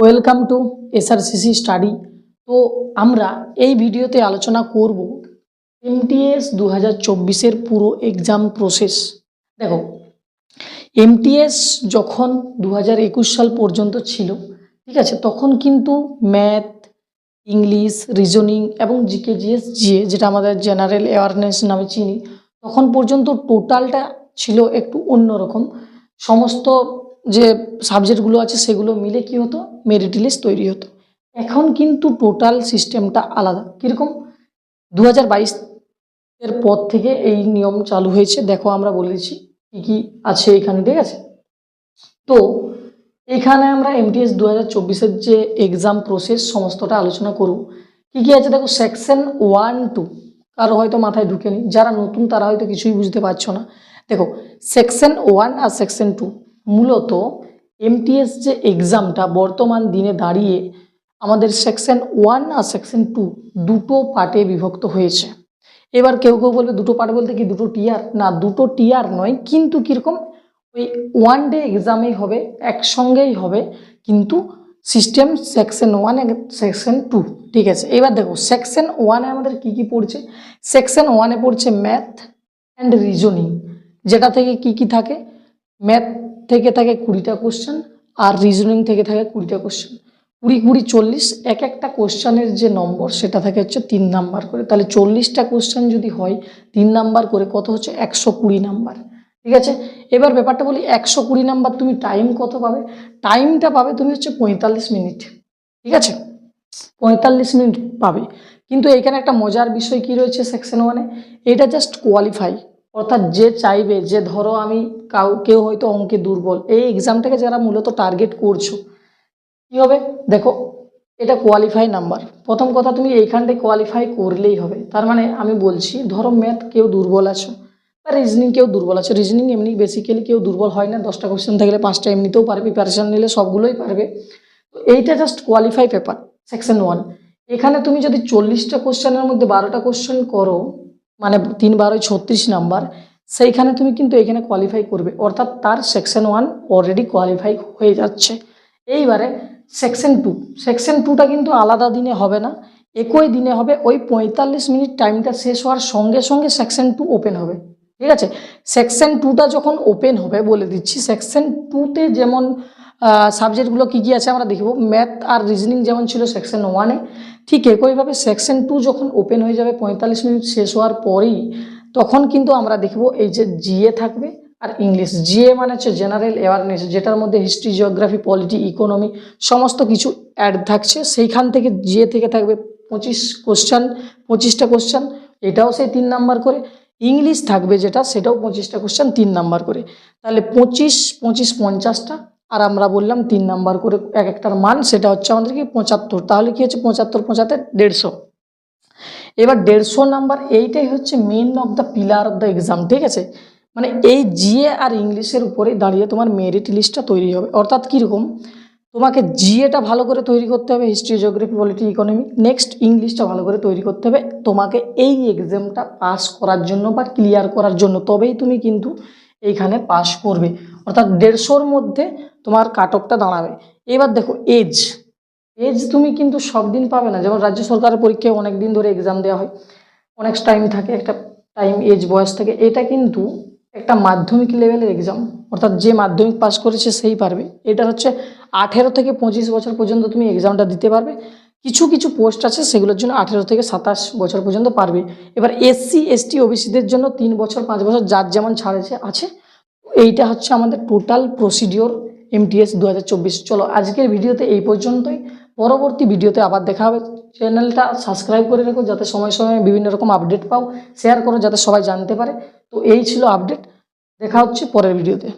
Welcome to SRCC study তো আমরা এই ভিডিওতে আলোচনা করব এমটিএস দু হাজার চব্বিশের পুরো এক্সাম প্রসেস দেখো এমটিএস যখন দু হাজার একুশ সাল পর্যন্ত ছিল, ঠিক আছে, তখন কিন্তু ম্যাথ ইংলিশ রিজনিং এবং জিকে জিএস জিএ যেটা আমাদের জেনারেল অ্যাওয়ারনেস নামে চিনি, তখন পর্যন্ত টোটালটা ছিল একটু অন্যরকম। সমস্ত যে সাবজেক্টগুলো আছে সেগুলো মিলে কি হতো? মেরিট লিস্ট তৈরি হতো। এখন কিন্তু টোটাল সিস্টেমটা আলাদা। কীরকম? দু হাজার বাইশ এর পর থেকে এই নিয়ম চালু হয়েছে। দেখো আমরা বলেছি কী কী আছে এখানে, ঠিক আছে? তো এখানে আমরা এমটিএস দু হাজার চব্বিশের যে এক্সাম প্রসেস সমস্তটা আলোচনা করব। কী কী আছে? দেখো সেকশন ওয়ান টু কারও হয়তো মাথায় ঢুকেনি। যারা নতুন তারা হয়তো কিছুই বুঝতে পারছ না। দেখো সেকশন ওয়ান আর সেকশন টু মূলত এমটিএস যে এক্সামটা বর্তমান দিনে দাঁড়িয়ে আমাদের সেকশন ওয়ান আর সেকশন টু দুটো পার্টে বিভক্ত হয়েছে। এবার কেউ কেউ বলবে দুটো পার্ট বলতে কি দুটো টিয়ার না, দুটো টিয়ার নয়, কিন্তু কীরকম ওই ওয়ান ডে এক্সামেই হবে, একসঙ্গেই হবে, কিন্তু system section one section two ঠিক আছে? এবার দেখো সেকশন ওয়ানে আমাদের কি কি পড়ছে? সেকশন ওয়ানে পড়ছে ম্যাথ অ্যান্ড রিজনিং যেটা থেকে কি কি থাকে? ম্যাথ থেকে থাকে কুড়িটা কোশ্চেন আর রিজনিং থেকে থাকে কুড়িটা কোশ্চেন কুড়ি কুড়ি চল্লিশ, এক একটা কোশ্চেনের যে নম্বর, সেটা থাকে হচ্ছে তিন নাম্বার করে। তাহলে চল্লিশটা কোশ্চেন যদি হয়, তিন নাম্বার করে কত হচ্ছে? একশো কুড়ি নাম্বার। ঠিক আছে? এবার ব্যাপারটা বলি, একশো কুড়ি নাম্বার তুমি টাইম কত পাবে? টাইমটা পাবে তুমি হচ্ছে পঁয়তাল্লিশ মিনিট ঠিক আছে? পঁয়তাল্লিশ মিনিট পাবে। কিন্তু এখানে একটা মজার বিষয় কি রয়েছে সেকশন ওয়ানে এটা জাস্ট কোয়ালিফাই অর্থাৎ যে চাইবে, যে ধরো আমি কাউ, কেউ হয়তো অঙ্কে দুর্বল, এই এক্সামটাকে যারা মূলত টার্গেট করছ, কী হবে? দেখো, এটা কোয়ালিফাই নাম্বার প্রথম কথা, তুমি এইখানটায় কোয়ালিফাই করলেই হবে। তার মানে আমি বলছি, ধরো ম্যাথ কেউ দুর্বল আছো, বা রিজনিং কেউ দুর্বল আছে। রিজনিং এমনি বেসিক্যালি কেউ দুর্বল হয় না, দশটা কোয়েশ্চেন থাকলে পাঁচটা এমনিতেও পারবে প্রিপারেশন নিলে সবগুলোই পারবে। তো এইটা just qualify paper section one এখানে তুমি যদি চল্লিশটা কোশ্চেনের মধ্যে বারোটা কোশ্চেন করো মানে তিন বারোই ছত্রিশ নাম্বার, সেইখানে তুমি কিন্তু এখানে কোয়ালিফাই করবে। অর্থাৎ তার সেকশন ওয়ান অলরেডি কোয়ালিফাই হয়ে যাচ্ছে। এইবারে সেকশন টু সেকশন টুটা কিন্তু আলাদা দিনে হবে না, একই দিনে হবে। ওই পঁয়তাল্লিশ মিনিট টাইমটা শেষ হওয়ার সঙ্গে সঙ্গে সেকশন টু ওপেন হবে। ঠিক আছে? সেকশন টুটা যখন ওপেন হবে বলে দিচ্ছি সেকশন টুতে যেমন সাবজেক্টগুলো কী কী আছে আমরা দেখব। ম্যাথ আর রিজনিং যেমন ছিল সেকশন ওয়ানে ঠিক একইভাবে সেকশন টু যখন ওপেন হয়ে যাবে, পঁয়তাল্লিশ মিনিট শেষ হওয়ার পরেই, তখন কিন্তু আমরা দেখব এই যে জিএ থাকবে আর ইংলিশ জিএ মানে হচ্ছে জেনারেল অ্যাওয়ারনেস যেটার মধ্যে হিস্ট্রি জিওগ্রাফি পলিটি ইকোনমি সমস্ত কিছু অ্যাড থাকছে। সেইখান থেকে জিএ থেকে থাকবে পঁচিশ কোশ্চেন পঁচিশটা কোশ্চেন এটাও সেই তিন নাম্বার করে। ইংলিশ থাকবে যেটা, সেটাও পঁচিশটা কোশ্চেন তিন নাম্বার করে। তাহলে পঁচিশ পঁচিশ, পঞ্চাশটা আর আমরা বললাম তিন নাম্বার করে এক একটার মান, সেটা হচ্ছে আমাদের কি পঁচাত্তর। তাহলে কি হচ্ছে? পঁচাত্তর পঁচাত্তর, দেড়শো। এবার দেড়শো নাম্বার, এইটাই হচ্ছে main of the pillar of the exam ঠিক আছে? মানে এই জিএ আর ইংলিশের উপরে দাঁড়িয়ে তোমার মেরিট লিস্টটা তৈরি হবে। অর্থাৎ কীরকম? তোমাকে জিএটা ভালো করে তৈরি করতে হবে history geography polity economy next ইংলিশটা ভালো করে তৈরি করতে হবে। তোমাকে এই এক্সামটা পাস করার জন্য বা ক্লিয়ার করার জন্য, তবেই তুমি কিন্তু এইখানে পাস করবে। অর্থাৎ দেড়শোর মধ্যে তোমার কাট অফটা দাঁড়াবে। এবার দেখো এজ এজ তুমি কিন্তু সব দিন পাবে না। যেমন রাজ্য সরকারের পরীক্ষায় অনেক দিন ধরে এক্সাম দেওয়া হয়। অনেক টাইম থাকে, একটা টাইম এজ বয়স থাকে। এটা কিন্তু একটা মাধ্যমিক লেভেলের এক্সাম অর্থাৎ যে মাধ্যমিক পাস করেছে সেই পারবে। এটা হচ্ছে আঠেরো থেকে পঁচিশ বছর পর্যন্ত তুমি এক্সামটা দিতে পারবে। কিছু কিছু পোস্ট আছে, সেগুলোর জন্য আঠেরো থেকে সাতাশ বছর পর্যন্ত পারবে। এবার এসসি এসটি ওবিসিদের জন্য তিন বছর, পাঁচ বছর, যার যেমন ছাড়েছে, আছে। এইটা হচ্ছে আমাদের টোটাল প্রসিডিওর এমটিএস দু হাজার চব্বিশ। চলো আজকের ভিডিওতে এই পর্যন্তই। পরবর্তী ভিডিওতে আবার দেখা হবে। চ্যানেলটা সাবস্ক্রাইব করে রেখো, যাতে সময় সময় বিভিন্ন রকম আপডেট পাও। শেয়ার করো, যাতে সবাই জানতে পারে। তো এই ছিল আপডেট দেখা হচ্ছে পরের ভিডিওতে।